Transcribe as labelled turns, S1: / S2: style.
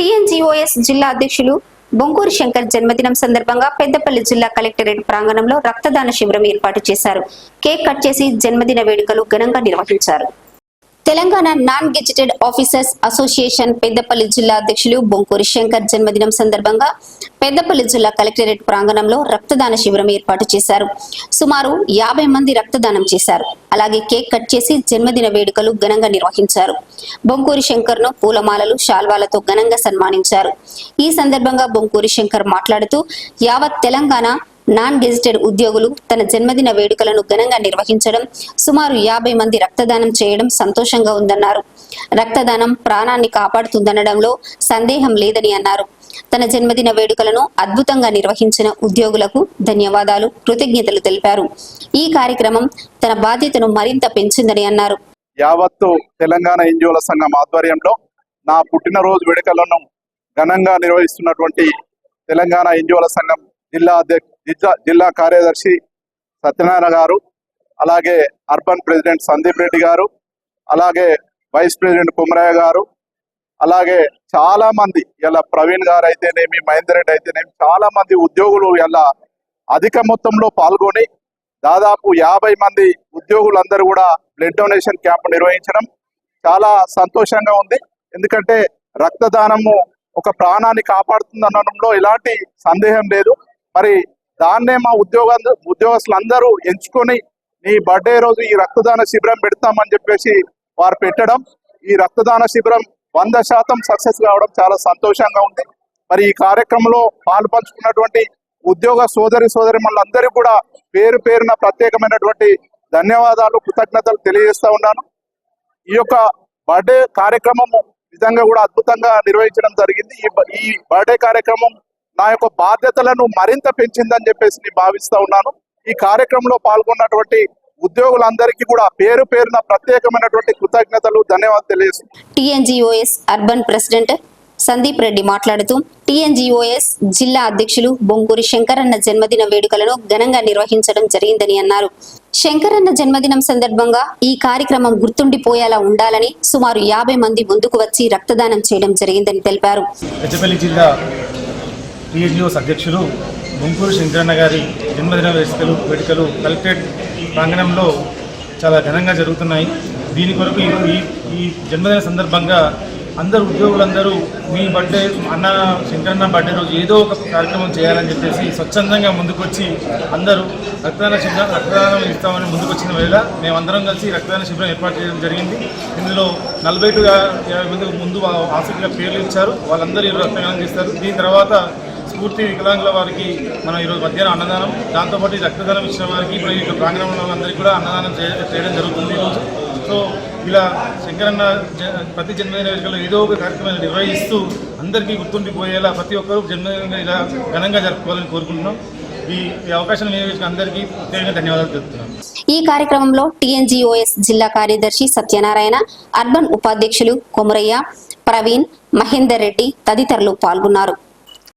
S1: టిఎన్జిఓఎస్ జిల్లా అధ్యక్షులు బొంగూరు శంకర్ జన్మదినం సందర్భంగా పెద్దపల్లి జిల్లా కలెక్టరేట్ ప్రాంగణంలో రక్తదాన శిబిరం ఏర్పాటు చేశారు. కేక్ కట్ చేసి జన్మదిన వేడుకలు ఘనంగా నిర్వహించారు. Telangana non gazetted officers association Peddapalli జిల్లా అధ్యక్షులు బొంకూరి శంకర్ జన్మదినం సందర్భంగా పెద్దపల్లి జిల్లా కలెక్టరేట్ ప్రాంగణంలో రక్తదాన శిబిరం ఏర్పాటు చేశారు. సుమారు యాభై మంది రక్తదానం చేశారు. అలాగే కేక్ కట్ చేసి జన్మదిన వేడుకలు ఘనంగా నిర్వహించారు. బొంకూరి శంకర్ను పూలమాలలు శాల్వాలతో ఘనంగా సన్మానించారు. ఈ సందర్భంగా బొంకూరి శంకర్ మాట్లాడుతూ యావత్ తెలంగాణ నాన్ గెజిటెడ్ ఉద్యోగులు తన జన్మదిన వేడుకలను ఘనంగా నిర్వహించడం సుమారు యాభై మంది రక్తదానం చేయడం సంతోషంగా ఉందన్నారు. రక్తదానం ప్రాణాన్ని కాపాడుతుందనడంలో సందేహం లేదని అన్నారు. తన జన్మదిన వేడుకలను అద్భుతంగా నిర్వహించిన ఉద్యోగులకు ధన్యవాదాలు కృతజ్ఞతలు తెలిపారు. ఈ కార్యక్రమం తన బాధ్యతను మరింత పెంచిందని అన్నారు.
S2: యావత్తు తెలంగాణ ఎన్జిఓల సంఘం ఆధ్వర్యంలో నా పుట్టినరోజు వేడుకలను ఘనంగా నిర్వహిస్తున్నటువంటి తెలంగాణ ఎన్జిఓల సంఘం జిల్లా అధ్యక్ష జిల్లా జిల్లా కార్యదర్శి సత్యనారాయణ గారు అలాగే అర్బన్ ప్రెసిడెంట్ సందీప్ రెడ్డి గారు అలాగే వైస్ ప్రెసిడెంట్ కుమరయ్య గారు అలాగే చాలా మంది ఇలా ప్రవీణ్ గారు అయితేనేమి మహేందర్ రెడ్డి అయితేనేమి చాలా మంది ఉద్యోగులు ఇలా అధిక మొత్తంలో పాల్గొని దాదాపు యాభై మంది ఉద్యోగులందరూ కూడా బ్లడ్ డొనేషన్ క్యాంప్ నిర్వహించడం చాలా సంతోషంగా ఉంది. ఎందుకంటే రక్తదానము ఒక ప్రాణాన్ని కాపాడుతుందనడంలో ఎలాంటి సందేహం లేదు. మరి దాన్నే మా ఉద్యోగ ఉద్యోగస్తులందరూ ఎంచుకొని నీ బర్త్డే రోజు ఈ రక్తదాన శిబిరం పెడతామని చెప్పేసి వారు పెట్టడం. ఈ రక్తదాన శిబిరం వంద శాతం సక్సెస్ కావడం చాలా సంతోషంగా ఉంది. మరి ఈ కార్యక్రమంలో పాల్పంచుకున్నటువంటి ఉద్యోగ సోదరి సోదరి మనందరికీ కూడా పేరు పేరున ప్రత్యేకమైనటువంటి ధన్యవాదాలు కృతజ్ఞతలు తెలియజేస్తా ఉన్నాను. ఈ యొక్క బర్త్డే కార్యక్రమం నిజంగా కూడా అద్భుతంగా నిర్వహించడం జరిగింది. ఈ ఈ బర్త్డే కార్యక్రమం నా యొక్క బాధ్యతలను మరింత పెంచిందని చెప్పేసి నేను భావిస్తా ఉన్నాను. ఈ కార్యక్రమంలో పాల్గొన్నటువంటి ఉద్యోగులందరికీ కూడా పేరు పేరున ప్రత్యేకమైనటువంటి కృతజ్ఞతలు ధన్యవాదాలు తెలియజేస్తున్నాను.
S1: TNGOs urban president Sandeep Reddy మాట్లాడుతూ టీఎన్జీఓఎస్ జిల్లా అధ్యక్షులు బొంగూరి శంకరన్న జన్మదిన వేడుకలను ఘనంగా నిర్వహించడం జరిగిందని అన్నారు. శంకరన్న జన్మదినం సందర్భంగా ఈ కార్యక్రమం గుర్తుండిపోయేలా ఉండాలని సుమారు యాభై మంది ముందుకు వచ్చి రక్తదానం చేయడం జరిగిందని తెలిపారు.
S3: జిల్లా టీఎన్జిఓస్ అధ్యక్షులు గుంటూరు శంకరన్న గారి జన్మదిన వేడుకలు వేడుకలు కలెక్టరేట్ ప్రాంగణంలో చాలా ఘనంగా జరుగుతున్నాయి. దీని కొరకు ఈ- ఈ జన్మదిన సందర్భంగా అందరు ఉద్యోగులందరూ మీ బర్త్డే అన్న శంకరన్న బర్త్డే రోజు ఏదో ఒక కార్యక్రమం చేయాలని చెప్పేసి స్వచ్ఛందంగా ముందుకొచ్చి అందరూ రక్తదాన శిబిరం రక్తదానం ఇస్తామని ముందుకొచ్చిన వేళ మేమందరం కలిసి రక్తదాన శిబిరం ఏర్పాటు చేయడం జరిగింది. ఇందులో నలభై టు యాభై మంది ముందు ఆసక్తిగా పేర్లు ఇచ్చారు. వాళ్ళందరూ ఈరోజు రక్తదానం చేస్తారు. దీని తర్వాత స్ఫూర్తి వికలాంగుల వారికి మనం ఈరోజు మధ్యాహ్నం అన్నదానం దాంతోపాటు రక్తదానం ఇచ్చిన వారికి ఇప్పుడు ఇక్కడ ప్రాంగణంలో వాళ్ళందరికీ కూడా అన్నదానం చేయడం జరుగుతుంది ఈరోజు. సో ఇలా శంకరన్న జ- ప్రతి జన్మదిన వేడుకలో ఏదో ఒక కార్యక్రమాన్ని నిర్వహిస్తూ అందరికీ గుర్తుండిపోయేలా ప్రతి ఒక్కరూ జన్మదిన ఇలా ఘనంగా జరుపుకోవాలని కోరుకుంటున్నాం. ఈ అవకాశం అందరికీ ధన్యవాదాలు
S1: ఈ కార్యక్రమంలో టీఎన్జిఓఎస్ జిల్లా కార్యదర్శి సత్యనారాయణ అర్బన్ ఉపాధ్యక్షులు కొమరయ్య ప్రవీణ్ మహేందర్ రెడ్డి తదితరులు పాల్గొన్నారు.